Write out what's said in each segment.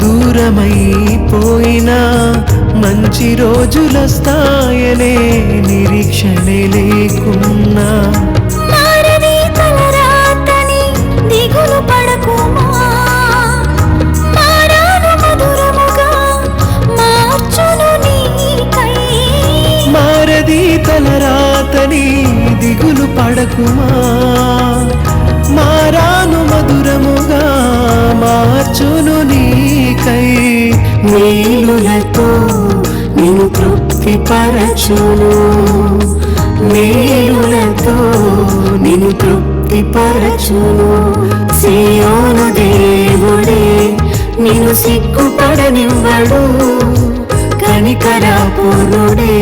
దూరమైపోయినా మంచి రోజులొస్తాయనే నిరీక్షణే లేకున్నా. మారది తలరాతని దిగులు పడకుమా? మారాను మధురముగా మార్చును నీకై. మేలులతో నేను తృప్తి పరచును మేలులతో నేను తృప్తి పరచును సియోను దేవుడే నిన్ను సిగ్గుపడనివ్వడు. కనికరాపురుడే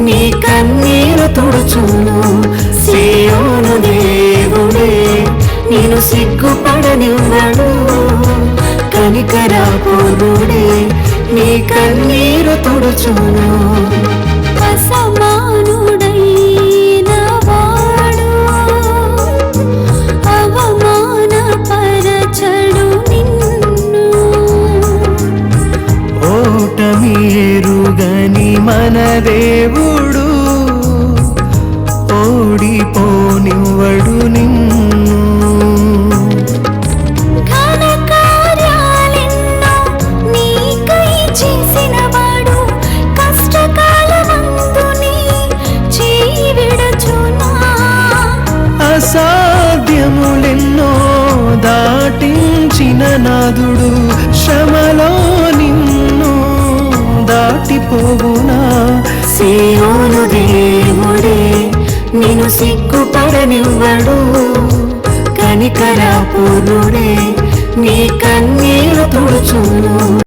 నీ కన్నీరు తుడుచును. సియోను దేవుడే నేను సిగ్గుపడనివ్వడు. కనికరాపురుడే నీ కన్నీరు తుడుచును. మన దేవుడు అసాధ్యములెన్నో దాటించిన నాదుడు శ్రమలో నిన్ను దాటిపోవునా? సేవోను దేవుడే నిన్ను సిగ్గుపడనివ్వడు. కనికరాపురుడే నీ కన్నీరు తుడుచును.